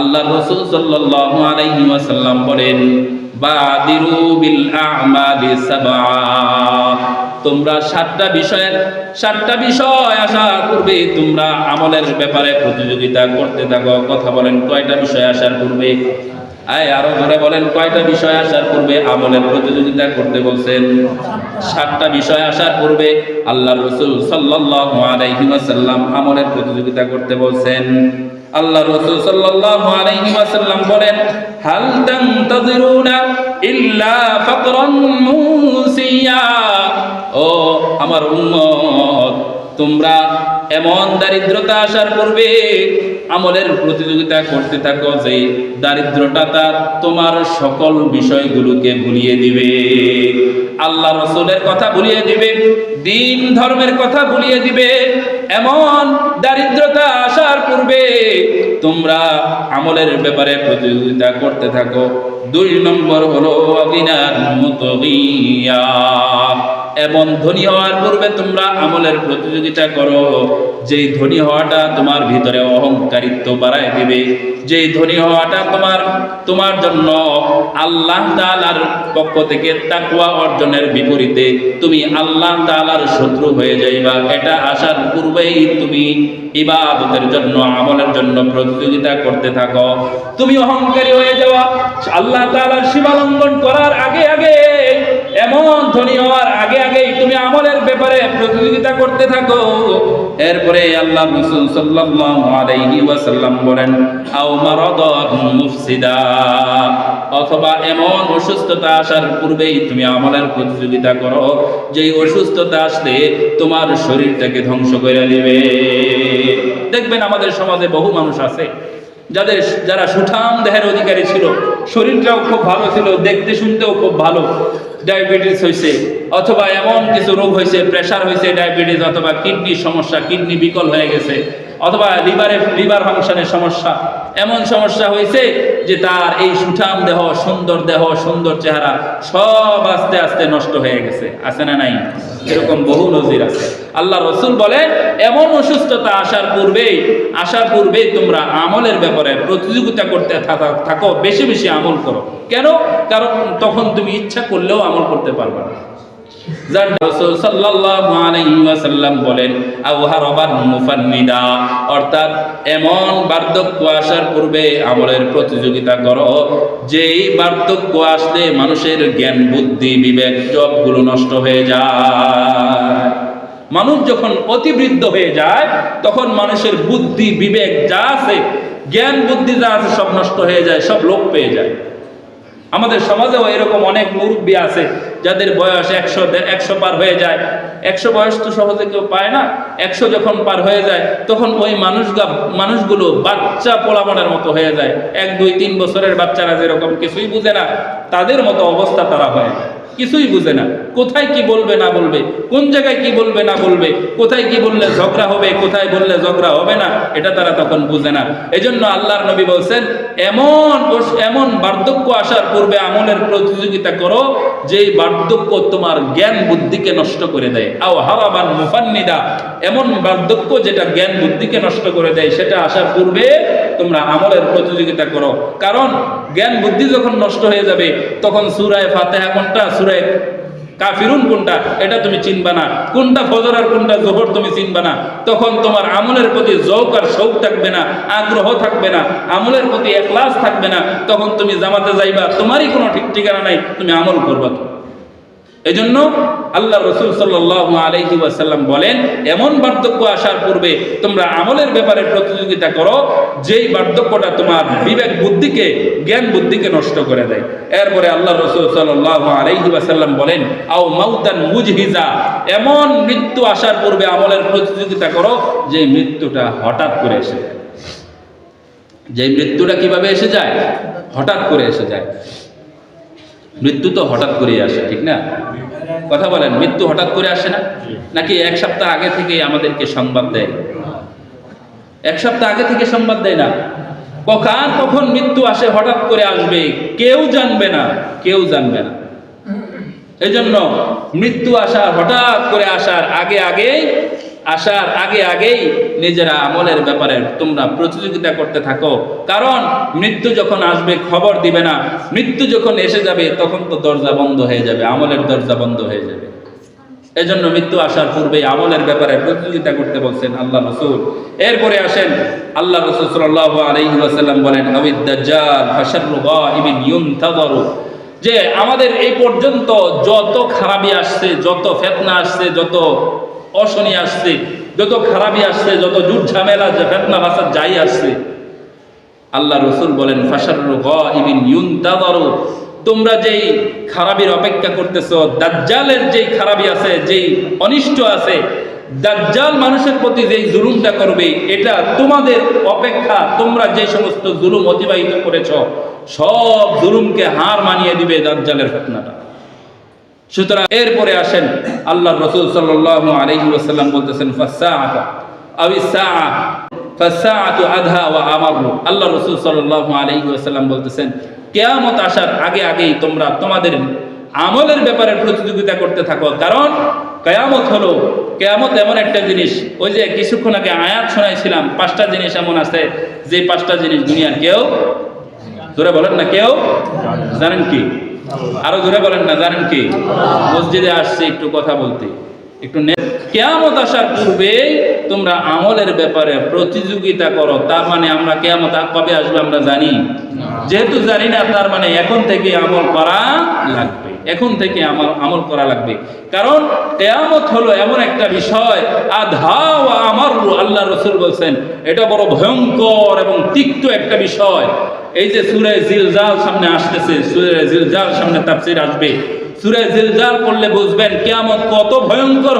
আল্লাহ রসুল সাল্লাল্লাহু আলাইহি ওয়াসাল্লাম বলেন, বাদিরু বিল আ'মালি সাবা তোমরা সাতটা বিষয়ের সাতটা বিষয় আশা করবে, তোমরা আমলের ব্যাপারে প্রতিযোগিতা করতে থাকো। কথা বলেন, কয়টা বিষয় আসার পূর্বে আয়, আরও ধরে বলেন, কয়টা বিষয় আসার পূর্বে আমলের প্রতিযোগিতা করতে বলছেন? সাতটা বিষয় আসার পূর্বে আল্লাহ রসুল সাল্লাল্লাহু আলাইহি ওয়াসাল্লাম আমলের প্রতিযোগিতা করতে বলছেন। আল্লাহ রসুল সাল্লাল্লাহু আলাইহি ওয়াসাল্লাম বলেন, হাল তানতাযিরুনা ইল্লা ফাকরান মুসিয়া। ও আমার উম্মত তোমরা এমন দারিদ্রতা আসার পূর্বে আমলের প্রতিযোগিতা করতে থাকো যে দারিদ্রতা তার তোমার সকল বিষয়গুলোকে ভুলিয়ে দিবে। আল্লাহ রসুলের কথা ভুলিয়ে দিবে, দিন ধর্মের কথা ভুলিয়ে দিবে, এমন দারিদ্রতা আসার পূর্বে তোমরা আমলের ব্যাপারে প্রতিযোগিতা করতে থাকো। দুই নম্বর হলো অগিনার মতো এমন ধনী হওয়ার পূর্বে তোমরা আমলের প্রতিযোগিতা করো। যেই ধনী হওয়াটা তোমার ভিতরে অহংকারিত্ব বাড়ায় দিবে। যেই ধনী হওয়াটা তোমার তোমার জন্য আল্লাহ তাআলার পক্ষ থেকে তাকওয়া অর্জনের বিপরীতে তুমি আল্লাহ তাআলার শত্রু হয়ে যাইবা। এটা আসার পূর্বেই তুমি ইবাদতের জন্য, আমলের জন্য প্রতিযোগিতা করতে থাকো। তুমি অহংকারী হয়ে যাওয়া। আল্লাহ তাআলার সীমা লঙ্ঘন করার আগে আগে এমন ধনী হওয়ার আগে আগেই তুমি আমলের ব্যাপারে প্রতিযোগিতা করতে থাকো। এরপরে আল্লাহ রাসূল সাল্লাল্লাহু আলাইহি ওয়াসাল্লাম বলেন, আও মারাদান মুফসিদা। অথবা এমন অসুস্থতা আসার পূর্বেই তুমি আমলের প্রতিযোগিতা করো, যেই অসুস্থতা আসলে তোমার শরীরটাকে ধ্বংস করে দিবে। দেখবেন আমাদের সমাজে বহু মানুষ আছে যাদের, যারা সুঠাম দেহের অধিকারী ছিল, শরীরটাও খুব ভালো ছিল, দেখতে শুনতেও খুব ভালো ডায়াবেটিস হয়েছে অথবা এমন কিছু রোগ হয়েছে প্রেশার হয়েছে ডায়াবেটিস অথবা কিডনির সমস্যা, কিডনি বিকল হয়ে গেছে অথবা লিভারে, লিভার ফাংশনের সমস্যা। এমন সমস্যা হয়েছে যে তার এই সুঠাম দেহ, সুন্দর দেহ, সুন্দর চেহারা সব আস্তে আস্তে নষ্ট হয়ে গেছে। আছে না নাই? এরকম বহু নজির আছে। আল্লাহ রসুল বলে, এমন অসুস্থতা আসার পূর্বেই আসার পূর্বেই তোমরা আমলের ব্যাপারে প্রতিযোগিতা করতে থাকো বেশি বেশি আমল করো। কেন? কারণ তখন তুমি ইচ্ছা করলেও আমল করতে পারবে না। অর্থাৎ এমন বার্ধক্য আসার পূর্বে প্রতিযোগিতা বার্ধক্য আসলে মানুষের জ্ঞান, বুদ্ধি, বিবেক সবগুলো নষ্ট হয়ে যায়। মানুষ যখন অতিবৃদ্ধ হয়ে যায়, তখন মানুষের বুদ্ধি, বিবেক যা আছে, জ্ঞান, বুদ্ধি যা আছে, সব নষ্ট হয়ে যায়, সব লোপ পেয়ে যায়। আমাদের সমাজেও এরকম অনেক মুরব্বী আছে যাদের বয়স একশো একশো পার হয়ে যায়, একশো বয়স তো সহজে কেউ পায় না, একশো যখন পার হয়ে যায়, তখন ওই মানুষগা মানুষগুলো বাচ্চা পোলামনের মতো হয়ে যায়। এক, দুই, তিন বছরের বাচ্চারা যেরকম কিছুই বুঝে না, তাদের মতো অবস্থা তারা হয়। কিছুই বুঝে না। কোথায় কি বলবে না বলবে, কোন জায়গায় কি বলবে না বলবে, কোথায় কি বললে ঝগড়া হবে, কোথায় বললে ঝগড়া হবে না, এটা তারা তখন বুঝে না। এজন্য আল্লাহর নবী বলছেন, এমন এমন বার্ধক্য আসার পূর্বে আমলের প্রতিযোগিতা করো, যেই বার্ধক্য তোমার জ্ঞান বুদ্ধিকে নষ্ট করে দেয়। আও হারাবান মুফান্নিদা। এমন বার্ধক্য যেটা জ্ঞান বুদ্ধিকে নষ্ট করে দেয়, সেটা আসার পূর্বে তোমরা আমলের প্রতিযোগিতা করো। কারণ জ্ঞান বুদ্ধি যখন নষ্ট হয়ে যাবে, তখন সুরায় ফাতেহা কোনটা? সুরায় কাফিরুন কোনটা, এটা তুমি চিনবা না। কোনটা ফজর আর কোনটা জোহর তুমি চিনবা না। তখন তোমার আমলের প্রতি জৌক আর শৌক থাকবে না, আগ্রহ থাকবে না, আমলের প্রতি একলাস থাকবে না। তখন তুমি জামাতে যাইবা, তোমারই কোনো ঠিক ঠিকানা নাই, তুমি আমল করবা। তো এই জন্য আল্লাহ রসুল সাল্লাল্লাহু আলাইহি ওয়াসাল্লাম বলেন, এমন বার্ধক্য আসার পূর্বে তোমরা আমলের ব্যাপারে প্রতিযোগিতা করো, যেই বার্ধক্যটা তোমার বিবেক বুদ্ধিকে, জ্ঞান বুদ্ধিকে নষ্ট করে দেয়। এরপরে আল্লাহ রসুল সাল্লাল্লাহু আলাইহি ওয়াসাল্লাম বলেন, আও মাউতান মুজহিজা, এমন মৃত্যু আসার পূর্বে আমলের প্রতিযোগিতা করো, যে মৃত্যুটা হঠাৎ করে এসে যায়। যে মৃত্যুটা কীভাবে এসে যায়? হঠাৎ করে এসে যায়। মৃত্যু তো হঠাৎ করেই আসে, ঠিক না? কথা বলেন, মৃত্যু হঠাৎ করে আসে না? নাকি এক সপ্তাহ আগে থেকে আমাদেরকে সংবাদ দেয়? এক সপ্তাহ আগে থেকে সংবাদ দেয় না? কখন কখন মৃত্যু আসে, হঠাৎ করে আসবে, কেউ জানবে না, কেউ জানবে না। এই জন্য মৃত্যু আসার, হঠাৎ করে আসার আগে আগেই আসার আগে আগেই নিজেরা আমলের ব্যাপারে তোমরা প্রতিযোগিতা করতে থাকো। কারণ মৃত্যু যখন আসবে, খবর দিবে না। মৃত্যু যখন এসে যাবে, তখন তো দরজা বন্ধ হয়ে যাবে, আমলের দরজা বন্ধ হয়ে যাবে। এজন্য মৃত্যু আসার পূর্বে আমলের ব্যাপারে প্রতিযোগিতা করতে বলছেন আল্লাহ রসুল। এরপরে আসেন আল্লাহ রসুল সাল্লাল্লাহু আলাইহি বলেন যে আমাদের এই পর্যন্ত যত খারাপি আসছে, যত ফেতনা আসছে, যত অশনি আসছে, যত খারাপি আসছে, যত জুট ঝামেলা ফেতনা বাসার যাই আসছে। আল্লাহ রসুল বলেন গাইবিন ইউনতাযারু তোমরা যেই খারাপির অপেক্ষা করতেছো, দাজ্জালের যেই খারাপি আছে, যেই অনিষ্ট আছে, দাজ্জাল মানুষের প্রতি যেই জুলুমটা করবে, এটা তোমাদের অপেক্ষা, তোমরা যে সমস্ত জুলুম অতিবাহিত করেছ, সব জুলুমকে হার মানিয়ে দিবে দাজ্জালের ফেতনাটা। সুতরাং এরপরে আসেন আল্লাহ রসুল সাল্লাল্লাহু আলাইহি ওয়াসাল্লাম বলতেছেন আল্লাহ রসুল সাল্লাল্লাহু আলাইহি ওয়াসাল্লাম বলতেছেন, কিয়ামত আসার আগে আগেই তোমরা তোমাদের আমলের ব্যাপারে প্রতিযোগিতা করতে থাকো। কারণ কেয়ামত হলো, কেয়ামত এমন একটা জিনিস, ওই যে কিছুক্ষণ আগে আয়াত শোনাইছিলাম, পাঁচটা জিনিস এমন আছে, যে পাঁচটা জিনিস দুনিয়ার কেউ, জোরে বলেন না, কেউ জানেন কি? আরও জোরে বলেন না, জানেন কি? মসজিদে আসছে, একটু কথা বলতে। একটু কেয়ামত আসার পূর্বে তোমরা আমলের ব্যাপারে প্রতিযোগিতা করো, তার মানে আমরা কেয়ামত কবে আসবে আমরা জানি। যেহেতু জানি না, তার মানে এখন থেকে আমল করা লাগবে। এখন থেকে আমল আমল করা লাগবে। কারণ কেয়ামত হলো এমন একটা বিষয়, আধা ও আমার, আল্লাহ রসুল বলছেন, এটা বড় ভয়ঙ্কর এবং তিক্ত একটা বিষয়। এই যে সুরে জিলজাল সামনে আসতেছে, সুরে জিলজাল সামনে তাফসির আসবে। সুরে জিলজাল পড়লে বুঝবেন কেমন কত ভয়ঙ্কর